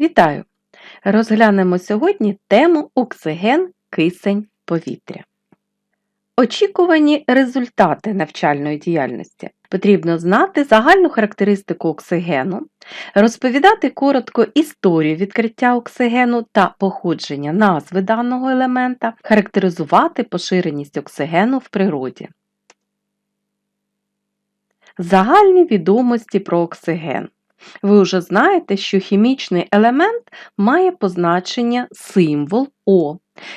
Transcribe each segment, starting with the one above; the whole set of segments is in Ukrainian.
Вітаю! Розглянемо сьогодні тему оксиген, кисень, повітря. Очікувані результати навчальної діяльності. Потрібно знати загальну характеристику оксигену, розповідати коротко історію відкриття оксигену та походження назви даного елемента, характеризувати поширеність оксигену в природі. Загальні відомості про оксиген. Ви вже знаєте, що хімічний елемент має позначення символ О.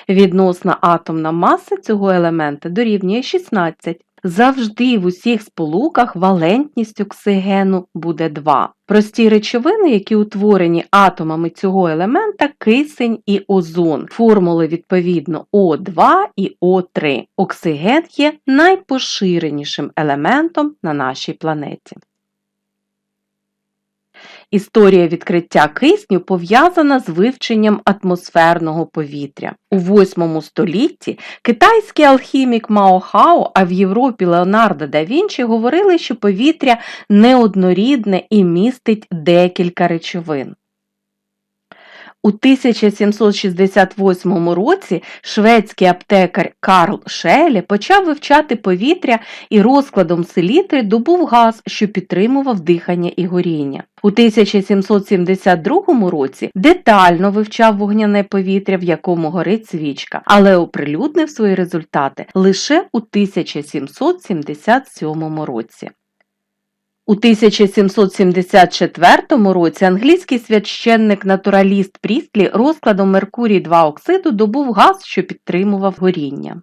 Відносна атомна маса цього елемента дорівнює 16. Завжди в усіх сполуках валентність оксигену буде 2. Прості речовини, які утворені атомами цього елемента, кисень і озон. Формули відповідно О2 і О3. Оксиген є найпоширенішим елементом на нашій планеті. Історія відкриття кисню пов'язана з вивченням атмосферного повітря. У 8 столітті китайський алхімік Мао Хао, а в Європі Леонардо да Вінчі говорили, що повітря неоднорідне і містить декілька речовин. У 1768 році шведський аптекар Карл Шелі почав вивчати повітря і розкладом селітри добув газ, що підтримував дихання і горіння. У 1772 році детально вивчав вогняне повітря, в якому горить свічка, але оприлюднив свої результати лише у 1777 році. У 1774 році англійський священник-натураліст Прістлі розкладом Меркурій 2 оксиду добув газ, що підтримував горіння.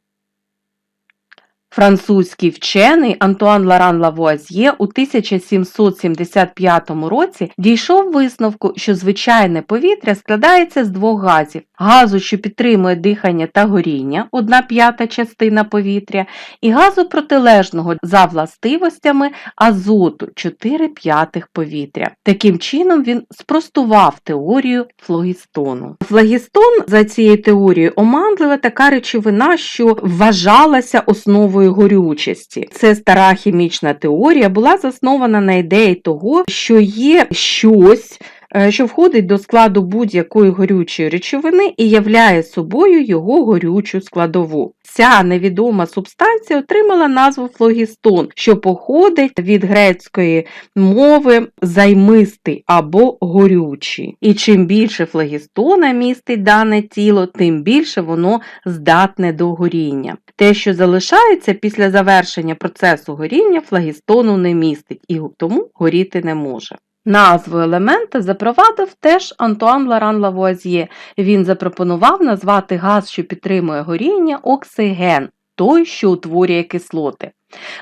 Французький вчений Антуан Ларан Лавуазьє у 1775 році дійшов висновку, що звичайне повітря складається з двох газів газу, що підтримує дихання та горіння, одна п'ята частина повітря, і газу протилежного за властивостями азоту 4 п'ятих повітря. Таким чином він спростував теорію флогістону. Флогістон за цією теорією оманлива така речовина, що вважалася основою горючості. Це стара хімічна теорія була заснована на ідеї того, що є щось. Е, що входить до складу будь-якої горючої речовини і являє собою його горючу складову. Ця невідома субстанція отримала назву флогістон, що походить від грецької мови займистий або горючий. І чим більше флогістона містить дане тіло, тим більше воно здатне до горіння. Те, що залишається після завершення процесу горіння, флагістону не містить і тому горіти не може. Назву елемента запровадив теж Антуан Ларан Лавуазьє. Він запропонував назвати газ, що підтримує горіння, оксиген, той, що утворює кислоти.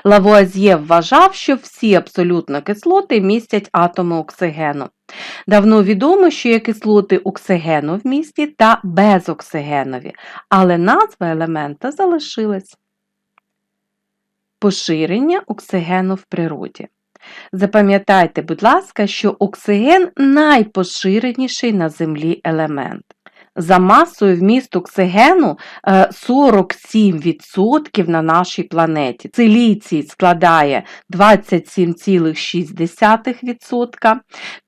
Лавуазьє вважав, що всі абсолютно кислоти містять атоми оксигену. Давно відомо, що є кислоти оксигену в місті та безоксигенові, але назва елемента залишилась. Поширення оксигену в природі. Запам'ятайте, будь ласка, що оксиген найпоширеніший на Землі елемент. За масою вміст оксигену 47% е, на нашій планеті. Силіцій складає 27,6%.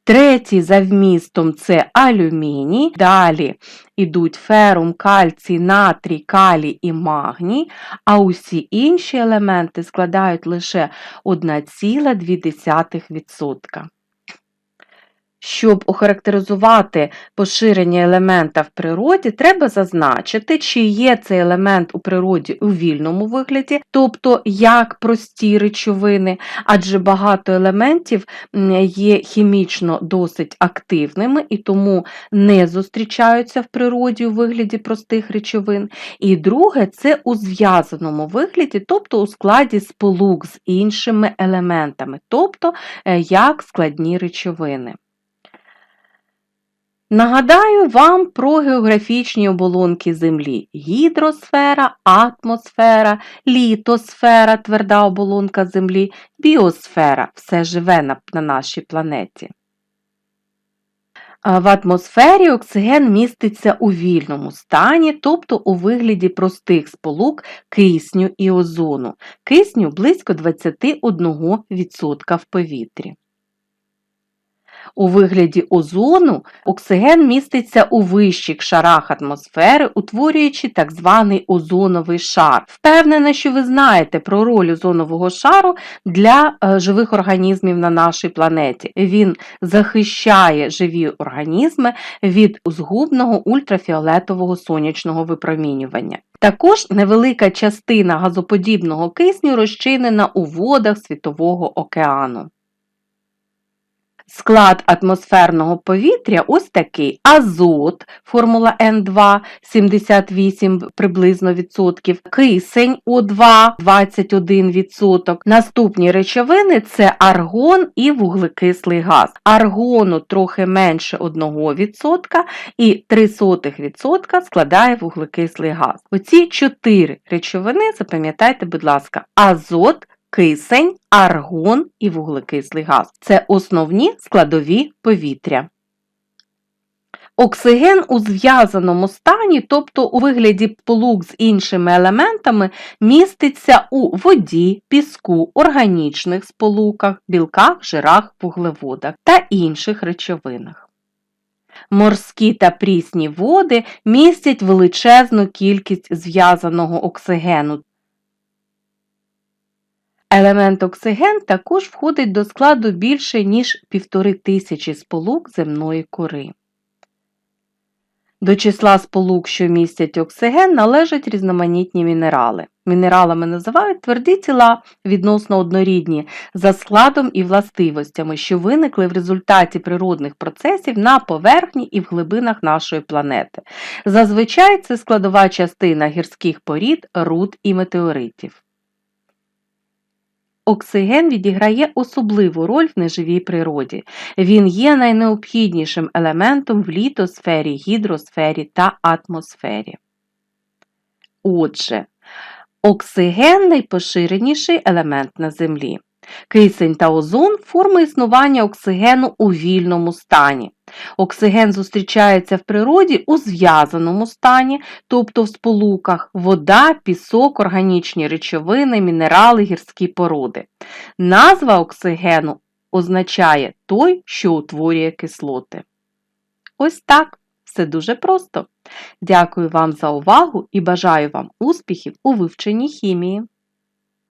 Третій за вмістом це алюміній. Далі йдуть ферум, кальцій, натрій, калій і магній, а усі інші елементи складають лише 1,2%. Щоб охарактеризувати поширення елемента в природі, треба зазначити, чи є цей елемент у природі у вільному вигляді, тобто як прості речовини, адже багато елементів є хімічно досить активними і тому не зустрічаються в природі у вигляді простих речовин. І друге, це у зв'язаному вигляді, тобто у складі сполук з іншими елементами, тобто е, як складні речовини. Нагадаю вам про географічні оболонки Землі: гідросфера, атмосфера, літосфера, тверда оболонка Землі, біосфера все живе на, на нашій планеті. В атмосфері оксиген міститься у вільному стані, тобто у вигляді простих сполук кисню і озону. Кисню близько 21% в повітрі. У вигляді озону оксиген міститься у вищих шарах атмосфери, утворюючи так званий озоновий шар. Впевнена, що ви знаєте про роль озонового шару для е, живих організмів на нашій планеті. Він захищає живі організми від згубного ультрафіолетового сонячного випромінювання. Також невелика частина газоподібного кисню розчинена у водах Світового океану. Склад атмосферного повітря ось такий: азот, формула N2, 78 приблизно відсотків, кисень О2, 21 відсоток. Наступні речовини це аргон і вуглекислий газ. Аргону трохи менше 1% і 0,03% складає вуглекислий газ. Оці чотири речовини, запам'ятайте, будь ласка, азот, кисень, аргон і вуглекислий газ. Це основні складові повітря. Оксиген у зв'язаному стані, тобто у вигляді сполук з іншими елементами, міститься у воді, піску, органічних сполуках, білках, жирах, вуглеводах та інших речовинах. Морські та прісні води містять величезну кількість зв'язаного оксигену, Елемент оксиген також входить до складу більше, ніж півтори тисячі сполук земної кори. До числа сполук, що містять оксиген, належать різноманітні мінерали. Мінералами називають тверді тіла, відносно однорідні, за складом і властивостями, що виникли в результаті природних процесів на поверхні і в глибинах нашої планети. Зазвичай це складова частина гірських порід, руд і метеоритів. Оксиген відіграє особливу роль в неживій природі. Він є найнеобхіднішим елементом в літосфері, гідросфері та атмосфері. Отже, оксиген найпоширеніший елемент на Землі. Кисень та озон форми існування оксигену у вільному стані. Оксиген зустрічається в природі у зв'язаному стані, тобто в сполуках вода, пісок, органічні речовини, мінерали, гірські породи. Назва оксигену означає той, що утворює кислоти. Ось так. Все дуже просто. Дякую вам за увагу і бажаю вам успіхів у вивченні хімії.